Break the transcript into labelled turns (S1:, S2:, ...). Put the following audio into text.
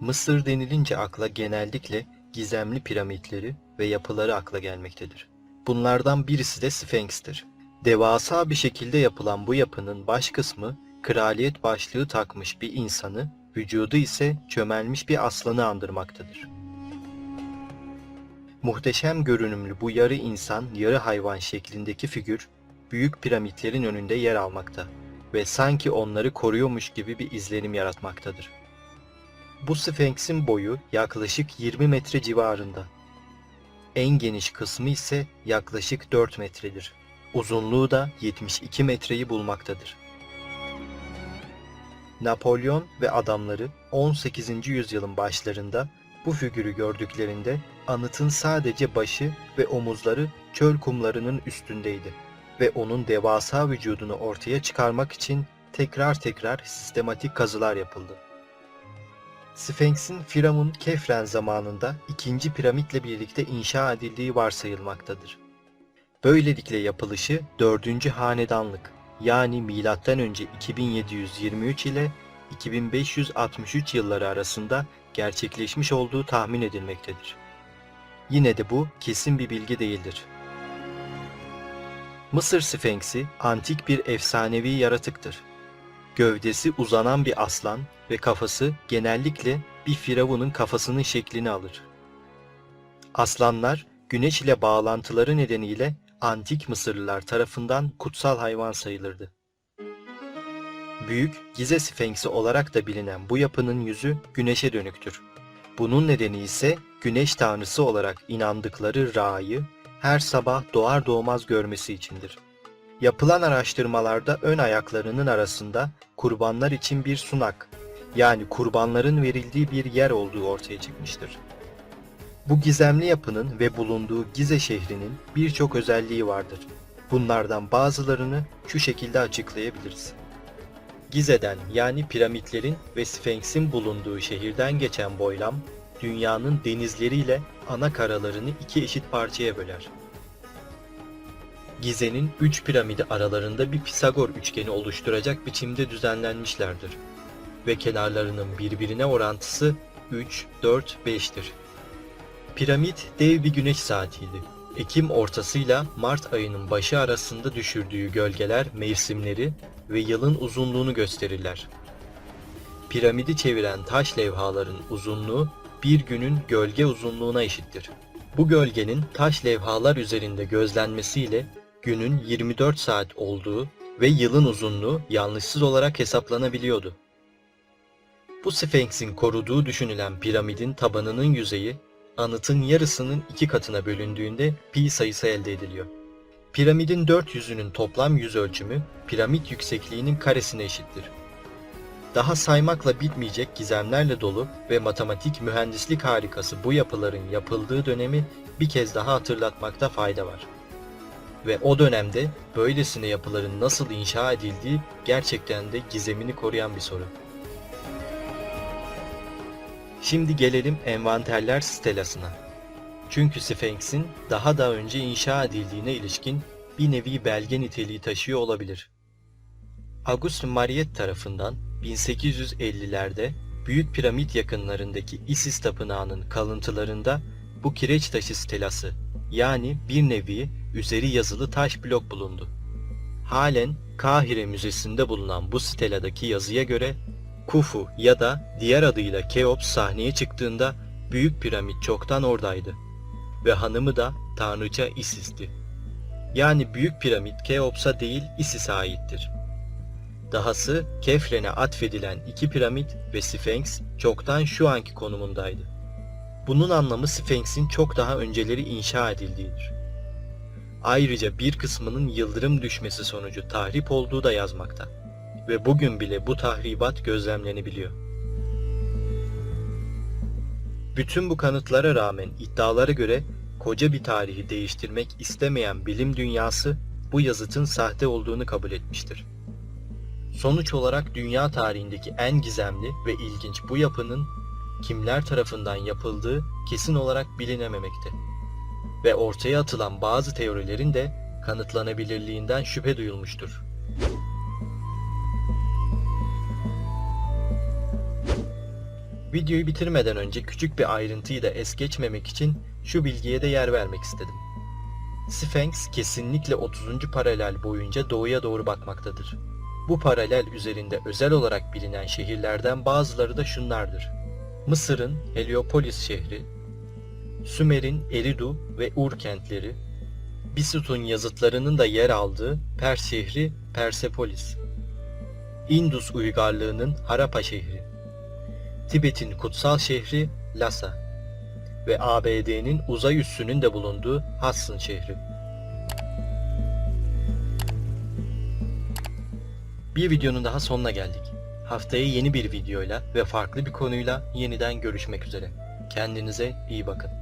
S1: Mısır denilince akla genellikle gizemli piramitleri ve yapıları akla gelmektedir. Bunlardan birisi de Sphinx'tir. Devasa bir şekilde yapılan bu yapının baş kısmı kraliyet başlığı takmış bir insanı, vücudu ise çömelmiş bir aslanı andırmaktadır. Muhteşem görünümlü bu yarı insan, yarı hayvan şeklindeki figür büyük piramitlerin önünde yer almakta ve sanki onları koruyormuş gibi bir izlenim yaratmaktadır. Bu Sphinx'in boyu yaklaşık 20 metre civarında. En geniş kısmı ise yaklaşık 4 metredir. Uzunluğu da 72 metreyi bulmaktadır. Napolyon ve adamları 18. yüzyılın başlarında bu figürü gördüklerinde anıtın sadece başı ve omuzları çöl kumlarının üstündeydi ve onun devasa vücudunu ortaya çıkarmak için tekrar tekrar sistematik kazılar yapıldı. Sphinx'in Firavun Kefren zamanında ikinci piramitle birlikte inşa edildiği varsayılmaktadır. Böylelikle yapılışı 4. hanedanlık yani M.Ö. 2723 ile 2563 yılları arasında gerçekleşmiş olduğu tahmin edilmektedir. Yine de bu kesin bir bilgi değildir. Mısır Sfenksi antik bir efsanevi yaratıktır. Gövdesi uzanan bir aslan ve kafası genellikle bir firavunun kafasının şeklini alır. Aslanlar güneş ile bağlantıları nedeniyle antik Mısırlılar tarafından kutsal hayvan sayılırdı. Büyük Gize Sfenksi olarak da bilinen bu yapının yüzü güneşe dönüktür. Bunun nedeni ise güneş tanrısı olarak inandıkları Ra'yı her sabah doğar doğmaz görmesi içindir. Yapılan araştırmalarda ön ayaklarının arasında kurbanlar için bir sunak yani kurbanların verildiği bir yer olduğu ortaya çıkmıştır. Bu gizemli yapının ve bulunduğu Gize şehrinin birçok özelliği vardır. Bunlardan bazılarını şu şekilde açıklayabiliriz. Gize'den yani piramitlerin ve Sphinx'in bulunduğu şehirden geçen boylam, dünyanın denizleriyle ana karalarını iki eşit parçaya böler. Gize'nin üç piramidi aralarında bir Pisagor üçgeni oluşturacak biçimde düzenlenmişlerdir ve kenarlarının birbirine orantısı 3, 4, 5'tir. Piramit dev bir güneş saatiydi. Ekim ortasıyla Mart ayının başı arasında düşürdüğü gölgeler mevsimleri ve yılın uzunluğunu gösterirler. Piramidi çeviren taş levhaların uzunluğu bir günün gölge uzunluğuna eşittir. Bu gölgenin taş levhalar üzerinde gözlenmesiyle günün 24 saat olduğu ve yılın uzunluğu yanlışsız olarak hesaplanabiliyordu. Bu Sphinx'in koruduğu düşünülen piramidin tabanının yüzeyi anıtın yarısının iki katına bölündüğünde pi sayısı elde ediliyor. Piramidin dört yüzünün toplam yüz ölçümü piramit yüksekliğinin karesine eşittir. Daha saymakla bitmeyecek gizemlerle dolu ve matematik mühendislik harikası bu yapıların yapıldığı dönemi bir kez daha hatırlatmakta fayda var. Ve o dönemde böylesine yapıların nasıl inşa edildiği gerçekten de gizemini koruyan bir soru. Şimdi gelelim envanterler stelasına. Çünkü Sphinx'in daha da önce inşa edildiğine ilişkin bir nevi belge niteliği taşıyor olabilir. Auguste Mariette tarafından 1850'lerde Büyük Piramit yakınlarındaki Isis Tapınağı'nın kalıntılarında bu kireç taşı stelası yani bir nevi üzeri yazılı taş blok bulundu. Halen Kahire Müzesi'nde bulunan bu steladaki yazıya göre Kufu ya da diğer adıyla Keops sahneye çıktığında Büyük Piramit çoktan oradaydı ve hanımı da tanrıça Isis'ti. Yani Büyük Piramit Keops'a değil Isis'e aittir. Dahası Kefren'e atfedilen iki piramit ve Sphinx çoktan şu anki konumundaydı. Bunun anlamı Sphinx'in çok daha önceleri inşa edildiğidir. Ayrıca bir kısmının yıldırım düşmesi sonucu tahrip olduğu da yazmakta ve bugün bile bu tahribat gözlemlenebiliyor. Bütün bu kanıtlara rağmen iddialara göre koca bir tarihi değiştirmek istemeyen bilim dünyası bu yazıtın sahte olduğunu kabul etmiştir. Sonuç olarak dünya tarihindeki en gizemli ve ilginç bu yapının kimler tarafından yapıldığı kesin olarak bilinememekte ve ortaya atılan bazı teorilerin de kanıtlanabilirliğinden şüphe duyulmuştur. Videoyu bitirmeden önce küçük bir ayrıntıyı da es geçmemek için şu bilgiye de yer vermek istedim. Sphinx kesinlikle 30. paralel boyunca doğuya doğru bakmaktadır. Bu paralel üzerinde özel olarak bilinen şehirlerden bazıları da şunlardır. Mısır'ın Heliopolis şehri, Sümer'in Eridu ve Ur kentleri, Bisut'un yazıtlarının da yer aldığı Pers şehri Persepolis, Indus uygarlığının Harappa şehri, Tibet'in kutsal şehri Lhasa ve ABD'nin uzay üssünün de bulunduğu Hudson şehri. Bir videonun daha sonuna geldik. Haftaya yeni bir videoyla ve farklı bir konuyla yeniden görüşmek üzere. Kendinize iyi bakın.